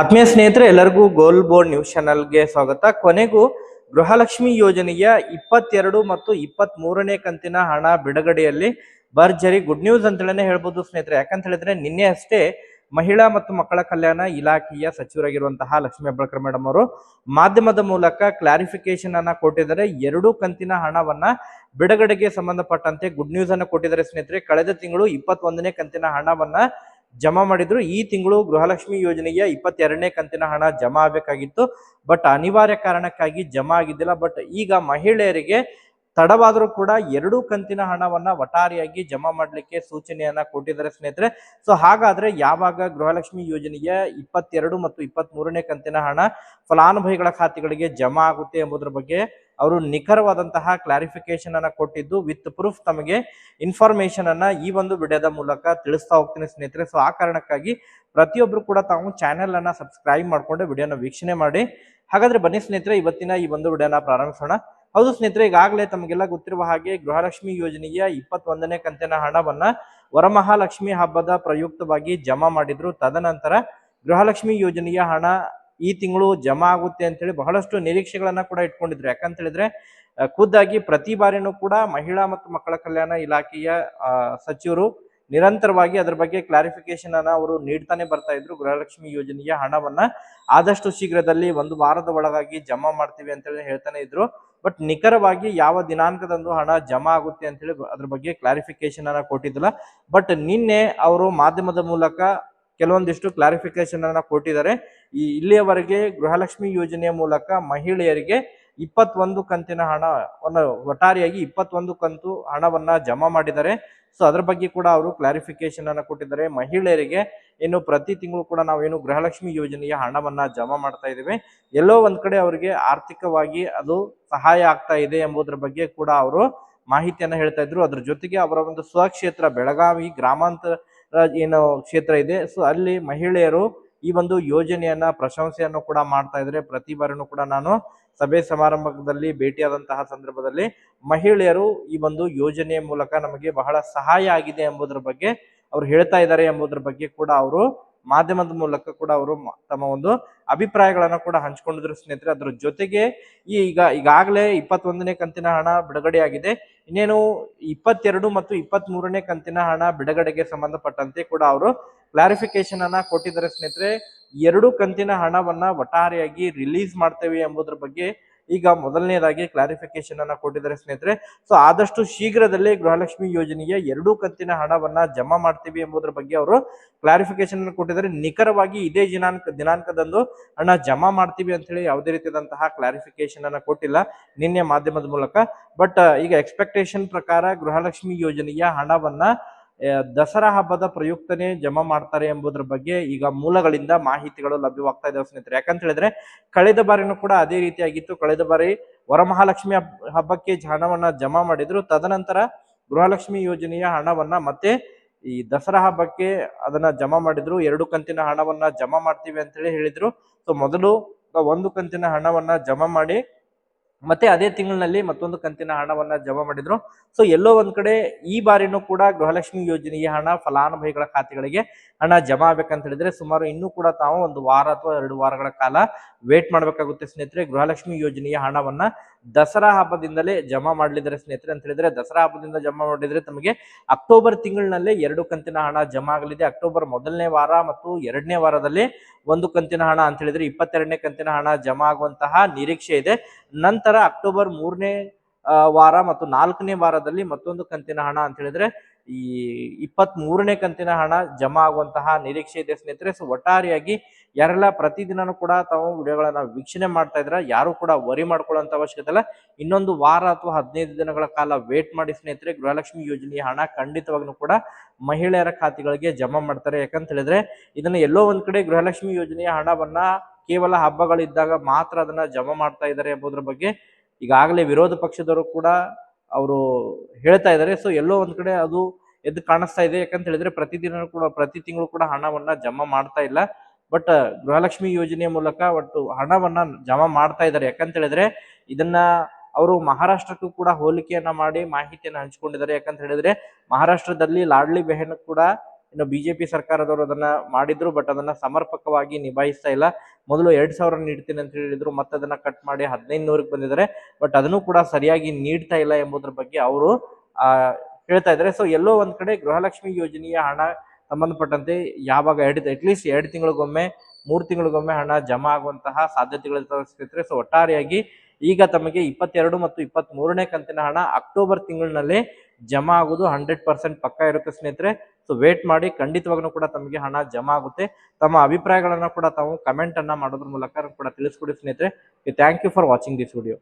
ಆತ್ಮೀಯ ಸ್ನೇಹಿತರೆ, ಎಲ್ಲರಿಗೂ ಗೋಲ್ ಬೋರ್ಡ್ ನ್ಯೂಸ್ ಚಾನಲ್ಗೆ ಸ್ವಾಗತ. ಕೊನೆಗೂ ಗೃಹಲಕ್ಷ್ಮಿ ಯೋಜನೆಯ ಇಪ್ಪತ್ತೆರಡು ಮತ್ತು ಇಪ್ಪತ್ತ್ ಮೂರನೇ ಕಂತಿನ ಹಣ ಬಿಡುಗಡೆಯಲ್ಲಿ ಭರ್ಜರಿ ಗುಡ್ ನ್ಯೂಸ್ ಅಂತೇಳಿ ಹೇಳ್ಬೋದು ಸ್ನೇಹಿತರೆ. ಯಾಕಂತ ಹೇಳಿದ್ರೆ, ನಿನ್ನೆ ಅಷ್ಟೇ ಮಹಿಳಾ ಮತ್ತು ಮಕ್ಕಳ ಕಲ್ಯಾಣ ಇಲಾಖೆಯ ಸಚಿವರಾಗಿರುವಂತಹ ಲಕ್ಷ್ಮೀ ಹೆಬ್ಬಾಳ್ಕರ್ ಮೇಡಮ್ ಅವರು ಮಾಧ್ಯಮದ ಮೂಲಕ ಕ್ಲಾರಿಫಿಕೇಶನ್ ಅನ್ನ ಕೊಟ್ಟಿದ್ದಾರೆ. ಎರಡು ಕಂತಿನ ಹಣವನ್ನ ಬಿಡುಗಡೆಗೆ ಸಂಬಂಧಪಟ್ಟಂತೆ ಗುಡ್ ನ್ಯೂಸ್ ಅನ್ನು ಕೊಟ್ಟಿದ್ದಾರೆ ಸ್ನೇಹಿತರೆ. ಕಳೆದ ತಿಂಗಳು ಇಪ್ಪತ್ತೊಂದನೇ ಕಂತಿನ ಹಣವನ್ನ ಜಮಾ ಮಾಡಿದ್ರು. ಈ ತಿಂಗಳು ಗೃಹಲಕ್ಷ್ಮಿ ಯೋಜನೆಯ ಇಪ್ಪತ್ತೆರಡನೇ ಕಂತಿನ ಹಣ ಜಮಾ ಆಗಬೇಕಾಗಿತ್ತು. ಬಟ್ ಅನಿವಾರ್ಯ ಕಾರಣಕ್ಕಾಗಿ ಜಮಾ ಆಗಿದ್ದಿಲ್ಲ. ಬಟ್ ಈಗ ಮಹಿಳೆಯರಿಗೆ ತಡವಾದರೂ ಕೂಡ ಎರಡು ಕಂತಿನ ಹಣವನ್ನ ಒಟ್ಟಾರೆಯಾಗಿ ಜಮಾ ಮಾಡಲಿಕ್ಕೆ ಸೂಚನೆಯನ್ನ ಕೊಟ್ಟಿದ್ದಾರೆ ಸ್ನೇಹಿತರೆ. ಸೊ ಹಾಗಾದ್ರೆ ಯಾವಾಗ ಗೃಹಲಕ್ಷ್ಮಿ ಯೋಜನೆಯ ಇಪ್ಪತ್ತೆರಡು ಮತ್ತು ಇಪ್ಪತ್ತ್ ಮೂರನೇ ಕಂತಿನ ಹಣ ಫಲಾನುಭವಿಗಳ ಖಾತೆಗಳಿಗೆ ಜಮಾ ಆಗುತ್ತೆ ಎಂಬುದರ ಬಗ್ಗೆ ಅವರು ನಿಖರವಾದಂತಹ ಕ್ಲಾರಿಫಿಕೇಶನ್ ಅನ್ನ ಕೊಟ್ಟಿದ್ದು ವಿತ್ ಪ್ರೂಫ್ ತಮಗೆ ಇನ್ಫಾರ್ಮೇಶನ್ ಅನ್ನ ಈ ಒಂದು ವಿಡಿಯೋದ ಮೂಲಕ ತಿಳಿಸ್ತಾ ಹೋಗ್ತೀನಿ ಸ್ನೇಹಿತರೆ. ಸೊ ಆ ಕಾರಣಕ್ಕಾಗಿ ಪ್ರತಿಯೊಬ್ರು ಕೂಡ ತಾವು ಚಾನೆಲ್ ಅನ್ನ ಸಬ್ಸ್ಕ್ರೈಬ್ ಮಾಡ್ಕೊಂಡು ವಿಡಿಯೋನ ವೀಕ್ಷಣೆ ಮಾಡಿ. ಹಾಗಾದ್ರೆ ಬನ್ನಿ ಸ್ನೇಹಿತರೆ, ಇವತ್ತಿನ ಈ ಒಂದು ವಿಡಿಯೋನ ಪ್ರಾರಂಭಿಸೋಣ. ಹೌದು ಸ್ನೇಹಿತರೆ, ಈಗಾಗಲೇ ತಮಗೆಲ್ಲ ಗೊತ್ತಿರುವ ಹಾಗೆ ಗೃಹಲಕ್ಷ್ಮಿ ಯೋಜನೆಯ ಇಪ್ಪತ್ತೊಂದನೇ ಕಂತಿನ ಹಣವನ್ನ ವರಮಹಾಲಕ್ಷ್ಮಿ ಹಬ್ಬದ ಪ್ರಯುಕ್ತವಾಗಿ ಜಮಾ ಮಾಡಿದ್ರು. ತದನಂತರ ಗೃಹಲಕ್ಷ್ಮಿ ಯೋಜನೆಯ ಹಣ ಈ ತಿಂಗಳು ಜಮಾ ಆಗುತ್ತೆ ಅಂತೇಳಿ ಬಹಳಷ್ಟು ನಿರೀಕ್ಷೆಗಳನ್ನ ಕೂಡ ಇಟ್ಕೊಂಡಿದ್ರು. ಯಾಕಂತ ಹೇಳಿದ್ರೆ ಖುದ್ದಾಗಿ ಪ್ರತಿ ಬಾರಿನೂ ಕೂಡ ಮಹಿಳಾ ಮತ್ತು ಮಕ್ಕಳ ಕಲ್ಯಾಣ ಇಲಾಖೆಯ ಸಚಿವರು ನಿರಂತರವಾಗಿ ಅದರ ಬಗ್ಗೆ ಕ್ಲಾರಿಫಿಕೇಶನ್ ಅನ್ನ ಅವರು ನೀಡ್ತಾನೆ ಬರ್ತಾ ಇದ್ರು. ಗೃಹಲಕ್ಷ್ಮಿ ಯೋಜನೆಯ ಹಣವನ್ನ ಆದಷ್ಟು ಶೀಘ್ರದಲ್ಲಿ ಒಂದು ವಾರದ ಒಳಗಾಗಿ ಜಮಾ ಮಾಡ್ತೀವಿ ಅಂತೇಳಿ ಹೇಳ್ತಾನೆ ಇದ್ರು. ಬಟ್ ನಿಖರವಾಗಿ ಯಾವ ದಿನಾಂಕದಂದು ಹಣ ಜಮಾ ಆಗುತ್ತೆ ಅಂತೇಳಿ ಅದ್ರ ಬಗ್ಗೆ ಕ್ಲಾರಿಫಿಕೇಶನ್ ಅನ್ನ ಕೊಟ್ಟಿದ್ದಿಲ್ಲ. ಬಟ್ ನಿನ್ನೆ ಅವರು ಮಾಧ್ಯಮದ ಮೂಲಕ ಕೆಲವೊಂದಿಷ್ಟು ಕ್ಲಾರಿಫಿಕೇಶನ್ ಅನ್ನ ಕೊಟ್ಟಿದ್ದಾರೆ. ಈ ಇಲ್ಲಿಯವರೆಗೆ ಗೃಹಲಕ್ಷ್ಮಿ ಯೋಜನೆಯ ಮೂಲಕ ಮಹಿಳೆಯರಿಗೆ ಇಪ್ಪತ್ತೊಂದು ಕಂತಿನ ಹಣವನ್ನು ಒಟ್ಟಾರೆಯಾಗಿ ಇಪ್ಪತ್ತೊಂದು ಕಂತು ಹಣವನ್ನ ಜಮಾ ಮಾಡಿದ್ದಾರೆ. ಸೊ ಅದ್ರ ಬಗ್ಗೆ ಕೂಡ ಅವರು ಕ್ಲಾರಿಫಿಕೇಶನ್ ಅನ್ನ ಕೊಟ್ಟಿದ್ದಾರೆ. ಮಹಿಳೆಯರಿಗೆ ಇನ್ನು ಪ್ರತಿ ತಿಂಗಳು ಕೂಡ ನಾವೇನು ಗೃಹಲಕ್ಷ್ಮಿ ಯೋಜನೆಯ ಹಣವನ್ನ ಜಮಾ ಮಾಡ್ತಾ ಇದ್ದೇವೆ. ಎಲ್ಲೋ ಒಂದ್ ಕಡೆ ಅವರಿಗೆ ಆರ್ಥಿಕವಾಗಿ ಅದು ಸಹಾಯ ಆಗ್ತಾ ಇದೆ ಎಂಬುದರ ಬಗ್ಗೆ ಕೂಡ ಅವರು ಮಾಹಿತಿಯನ್ನ ಹೇಳ್ತಾ ಇದ್ರು. ಅದ್ರ ಜೊತೆಗೆ ಅವರ ಒಂದು ಸ್ವಕ್ಷೇತ್ರ, ಬೆಳಗಾವಿ ಗ್ರಾಮಾಂತರ ಏನು ಕ್ಷೇತ್ರ ಇದೆ. ಸೊ ಅಲ್ಲಿ ಮಹಿಳೆಯರು ಈ ಒಂದು ಯೋಜನೆಯನ್ನ, ಪ್ರಶಂಸೆಯನ್ನು ಕೂಡ ಮಾಡ್ತಾ ಇದ್ರೆ ಪ್ರತಿ ಬಾರಿನೂ ಕೂಡ ನಾನು ಸಭೆ ಸಮಾರಂಭದಲ್ಲಿ ಭೇಟಿಯಾದಂತಹ ಸಂದರ್ಭದಲ್ಲಿ ಮಹಿಳೆಯರು ಈ ಒಂದು ಯೋಜನೆಯ ಮೂಲಕ ನಮಗೆ ಬಹಳ ಸಹಾಯ ಆಗಿದೆ ಎಂಬುದರ ಬಗ್ಗೆ, ಅವ್ರು ಹೇಳ್ತಾ ಇದ್ದಾರೆ ಎಂಬುದರ ಬಗ್ಗೆ ಕೂಡ ಅವರು ಮಾಧ್ಯಮದ ಮೂಲಕ ಕೂಡ ಅವರು ತಮ್ಮ ಒಂದು ಅಭಿಪ್ರಾಯಗಳನ್ನ ಕೂಡ ಹಂಚ್ಕೊಂಡಿದ್ರು ಸ್ನೇಹಿತರೆ. ಅದರ ಜೊತೆಗೆ ಈಗ ಈಗಾಗಲೇ ಇಪ್ಪತ್ತೊಂದನೇ ಕಂತಿನ ಹಣ ಬಿಡುಗಡೆಯಾಗಿದೆ. ಇನ್ನೇನು ಇಪ್ಪತ್ತೆರಡು ಮತ್ತು ಇಪ್ಪತ್ತ್ ಮೂರನೇ ಕಂತಿನ ಹಣ ಬಿಡುಗಡೆಗೆ ಸಂಬಂಧಪಟ್ಟಂತೆ ಕೂಡ ಅವರು ಕ್ಲಾರಿಫಿಕೇಶನ್ ಅನ್ನ ಕೊಟ್ಟಿದ್ದಾರೆ ಸ್ನೇಹಿತರೆ. ಎರಡು ಕಂತಿನ ಹಣವನ್ನ ಒಟ್ಟಾರೆಯಾಗಿ ರಿಲೀಸ್ ಮಾಡ್ತೇವೆ ಎಂಬುದ್ರ ಬಗ್ಗೆ ಈಗ ಮೊದಲನೇದಾಗಿ ಕ್ಲಾರಿಫಿಕೇಶನ್ ಅನ್ನ ಕೊಟ್ಟಿದ್ದಾರೆ ಸ್ನೇಹಿತರೆ. ಸೊ ಆದಷ್ಟು ಶೀಘ್ರದಲ್ಲೇ ಗೃಹಲಕ್ಷ್ಮಿ ಯೋಜನೆಯ ಎರಡು ಕಂತಿನ ಹಣವನ್ನ ಜಮಾ ಮಾಡ್ತೀವಿ ಎಂಬುದರ ಬಗ್ಗೆ ಅವರು ಕ್ಲಾರಿಫಿಕೇಶನ್ ಅನ್ನು ಕೊಟ್ಟಿದ್ದಾರೆ. ನಿಖರವಾಗಿ ಇದೇ ದಿನಾಂಕ, ದಿನಾಂಕದಂದು ಹಣ ಜಮಾ ಮಾಡ್ತೀವಿ ಅಂತ ಹೇಳಿ ಯಾವುದೇ ರೀತಿಯಾದಂತಹ ಕ್ಲಾರಿಫಿಕೇಶನ್ ಅನ್ನ ಕೊಟ್ಟಿಲ್ಲ ನಿನ್ನೆ ಮಾಧ್ಯಮದ ಮೂಲಕ. ಬಟ್ ಈಗ ಎಕ್ಸ್ಪೆಕ್ಟೇಷನ್ ಪ್ರಕಾರ ಗೃಹಲಕ್ಷ್ಮಿ ಯೋಜನೆಯ ಹಣವನ್ನ ದಸರಾ ಹಬ್ಬದ ಪ್ರಯುಕ್ತನೇ ಜಮಾ ಮಾಡ್ತಾರೆ ಎಂಬುದರ ಬಗ್ಗೆ ಈಗ ಮೂಲಗಳಿಂದ ಮಾಹಿತಿಗಳು ಲಭ್ಯವಾಗ್ತಾ ಇದಾವೆ ಸ್ನೇಹಿತರೆ. ಯಾಕಂತ ಹೇಳಿದ್ರೆ, ಕಳೆದ ಬಾರಿನೂ ಕೂಡ ಅದೇ ರೀತಿಯಾಗಿತ್ತು. ಕಳೆದ ಬಾರಿ ವರಮಹಾಲಕ್ಷ್ಮಿ ಹಬ್ಬ ಹಬ್ಬಕ್ಕೆ ಹಣವನ್ನ ಜಮಾ ಮಾಡಿದ್ರು. ತದನಂತರ ಗೃಹಲಕ್ಷ್ಮಿ ಯೋಜನೆಯ ಹಣವನ್ನ ಮತ್ತೆ ಈ ದಸರಾ ಹಬ್ಬಕ್ಕೆ ಅದನ್ನ ಜಮಾ ಮಾಡಿದ್ರು. ಎರಡು ಕಂತಿನ ಹಣವನ್ನ ಜಮಾ ಮಾಡ್ತೀವಿ ಅಂತ ಹೇಳಿ ಹೇಳಿದ್ರು. ಸೊ, ಮೊದಲು ಒಂದು ಕಂತಿನ ಹಣವನ್ನ ಜಮಾ ಮಾಡಿ ಮತ್ತೆ ಅದೇ ತಿಂಗಳಿನಲ್ಲಿ ಮತ್ತೊಂದು ಕಂತಿನ ಹಣವನ್ನ ಜಮಾ ಮಾಡಿದ್ರು. ಸೊ ಎಲ್ಲೋ ಒಂದ್ ಕಡೆ ಈ ಬಾರಿನೂ ಕೂಡ ಗೃಹಲಕ್ಷ್ಮಿ ಯೋಜನೆಗೆ ಹಣ, ಫಲಾನುಭವಿಗಳ ಖಾತೆಗಳಿಗೆ ಹಣ ಜಮಾ ಆಗ್ಬೇಕಂತ ಹೇಳಿದ್ರೆ ಸುಮಾರು ಇನ್ನೂ ಕೂಡ ತಾವು ಒಂದು ವಾರ ಅಥವಾ ಎರಡು ವಾರಗಳ ಕಾಲ ವೇಟ್ ಮಾಡ್ಬೇಕಾಗುತ್ತೆ ಸ್ನೇಹಿತರೆ. ಗೃಹಲಕ್ಷ್ಮಿ ಯೋಜನೆಯ ಹಣವನ್ನ ದಸರಾ ಹಬ್ಬದಿಂದಲೇ ಜಮಾ ಮಾಡಲಿದ್ದಾರೆ ಸ್ನೇಹಿತರೆ ಅಂತ ಹೇಳಿದ್ರೆ, ದಸರಾ ಹಬ್ಬದಿಂದ ಜಮಾ ಮಾಡಿದ್ರೆ ತಮಗೆ ಅಕ್ಟೋಬರ್ ತಿಂಗಳಿನಲ್ಲೇ ಎರಡು ಕಂತಿನ ಹಣ ಜಮಾ ಆಗಲಿದೆ. ಅಕ್ಟೋಬರ್ ಮೊದಲನೇ ವಾರ ಮತ್ತು ಎರಡನೇ ವಾರದಲ್ಲಿ ಒಂದು ಕಂತಿನ ಹಣ ಅಂತ ಹೇಳಿದ್ರೆ ಇಪ್ಪತ್ತೆರಡನೇ ಕಂತಿನ ಹಣ ಜಮಾ ಆಗುವಂತಹ ನಿರೀಕ್ಷೆ ಇದೆ. ನಂತರ ಅಕ್ಟೋಬರ್ ಮೂರನೇ ವಾರ ಮತ್ತು ನಾಲ್ಕನೇ ವಾರದಲ್ಲಿ ಮತ್ತೊಂದು ಕಂತಿನ ಹಣ ಅಂತ ಹೇಳಿದ್ರೆ ಈ ಇಪ್ಪತ್ತ್ ಮೂರನೇ ಕಂತಿನ ಹಣ ಜಮಾ ಆಗುವಂತಹ ನಿರೀಕ್ಷೆ ಇದೆ ಸ್ನೇಹಿತರೆ. ಸೊ ಒಟ್ಟಾರೆಯಾಗಿ ಯಾರೆಲ್ಲ ಪ್ರತಿದಿನನೂ ಕೂಡ ತಾವು ವಿಡಿಯೋಗಳನ್ನ ವೀಕ್ಷಣೆ ಮಾಡ್ತಾ ಇದ್ರ ಯಾರು ಕೂಡ ವರಿ ಮಾಡ್ಕೊಳ್ಳುವಂತ ಅವಶ್ಯಕತೆ ಇಲ್ಲ. ಇನ್ನೊಂದು ವಾರ ಅಥವಾ ಹದಿನೈದು ದಿನಗಳ ಕಾಲ ವೇಟ್ ಮಾಡಿ ಸ್ನೇಹಿತರೆ, ಗೃಹಲಕ್ಷ್ಮಿ ಯೋಜನೆಯ ಹಣ ಖಂಡಿತವಾಗ್ಲೂ ಕೂಡ ಮಹಿಳೆಯರ ಖಾತೆಗಳಿಗೆ ಜಮಾ ಮಾಡ್ತಾರೆ. ಯಾಕಂತ ಹೇಳಿದ್ರೆ, ಇದನ್ನ ಎಲ್ಲೋ ಒಂದ್ ಕಡೆ ಗೃಹಲಕ್ಷ್ಮಿ ಯೋಜನೆಯ ಹಣವನ್ನ ಕೇವಲ ಹಬ್ಬಗಳಿದ್ದಾಗ ಮಾತ್ರ ಅದನ್ನ ಜಮಾ ಮಾಡ್ತಾ ಇದ್ದಾರೆ ಎಂಬುದರ ಬಗ್ಗೆ ಈಗಾಗಲೇ ವಿರೋಧ ಪಕ್ಷದವರು ಕೂಡ ಅವರು ಹೇಳ್ತಾ ಇದ್ದಾರೆ ಸೊ ಎಲ್ಲೋ ಒಂದು ಕಡೆ ಅದು ಎದ್ದು ಕಾಣಿಸ್ತಾ ಇದೆ. ಯಾಕಂತ ಹೇಳಿದ್ರೆ ಪ್ರತಿದಿನ ಕೂಡ, ಪ್ರತಿ ತಿಂಗಳು ಕೂಡ ಹಣವನ್ನ ಜಮಾ ಮಾಡ್ತಾ ಇಲ್ಲ. ಬಟ್ ಗೃಹಲಕ್ಷ್ಮಿ ಯೋಜನೆಯ ಮೂಲಕ ಒಟ್ಟು ಹಣವನ್ನ ಜಮಾ ಮಾಡ್ತಾ ಇದ್ದಾರೆ ಯಾಕಂತ ಹೇಳಿದ್ರೆ ಇದನ್ನ ಅವರು ಮಹಾರಾಷ್ಟ್ರಕ್ಕೂ ಕೂಡ ಹೋಲಿಕೆಯನ್ನ ಮಾಡಿ ಮಾಹಿತಿಯನ್ನು ಹಂಚಿಕೊಂಡಿದ್ದಾರೆ. ಯಾಕಂತ ಹೇಳಿದ್ರೆ ಮಹಾರಾಷ್ಟ್ರದಲ್ಲಿ ಲಾಡ್ಲಿ ಬೆಹನ್ ಕೂಡ ಇನ್ನು ಬಿಜೆಪಿ ಸರ್ಕಾರದವರು ಅದನ್ನ ಮಾಡಿದ್ರು ಬಟ್ ಅದನ್ನ ಸಮರ್ಪಕವಾಗಿ ನಿಭಾಯಿಸ್ತಾ ಇಲ್ಲ. ಮೊದಲು ಎರಡು ಸಾವಿರ ನೀಡ್ತೀನಿ ಅಂತ ಹೇಳಿದ್ರು ಮತ್ತೆ ಅದನ್ನ ಕಟ್ ಮಾಡಿ ಹದಿನೈದು ನೂರಕ್ಕೆ ಬಂದಿದ್ದಾರೆ. ಬಟ್ ಅದನ್ನು ಕೂಡ ಸರಿಯಾಗಿ ನೀಡ್ತಾ ಇಲ್ಲ ಎಂಬುದ್ರ ಬಗ್ಗೆ ಅವರು ಹೇಳ್ತಾ ಇದ್ದಾರೆ. ಸೊ ಎಲ್ಲೋ ಒಂದ್ ಕಡೆ ಗೃಹಲಕ್ಷ್ಮಿ ಯೋಜನೆಯ ಹಣ ಸಂಬಂಧಪಟ್ಟಂತೆ ಯಾವಾಗ ಎರಡು ಅಟ್ಲೀಸ್ಟ್ ಎರಡು ತಿಂಗಳಿಗೊಮ್ಮೆ, ಮೂರು ತಿಂಗಳಿಗೊಮ್ಮೆ ಹಣ ಜಮಾ ಆಗುವಂತಹ ಸಾಧ್ಯತೆಗಳು ಸ್ನೇಹಿತರೆ. ಸೊ ಒಟ್ಟಾರೆಯಾಗಿ ಈಗ ತಮಗೆ ಇಪ್ಪತ್ತೆರಡು ಮತ್ತು ಇಪ್ಪತ್ತ್ ಮೂರನೇ ಕಂತಿನ ಹಣ ಅಕ್ಟೋಬರ್ ತಿಂಗಳಿನಲ್ಲಿ ಜಮಾ ಆಗೋದು ಹಂಡ್ರೆಡ್ ಪರ್ಸೆಂಟ್ ಪಕ್ಕ ಇರುತ್ತೆ ಸ್ನೇಹಿತರೆ. ಸೊ ವೇಟ್ ಮಾಡಿ, ಖಂಡಿತವಾಗ್ಲೂ ಕೂಡ ತಮಗೆ ಹಣ ಜಮಾ ಆಗುತ್ತೆ. ತಮ್ಮ ಅಭಿಪ್ರಾಯಗಳನ್ನು ಕೂಡ ತಾವು ಕಮೆಂಟ್ ಅನ್ನ ಮಾಡೋದ್ರ ಮೂಲಕ ಕೂಡ ತಿಳಿಸ್ಕೊಡಿ ಸ್ನೇಹಿತರೆ. Thank you for watching this video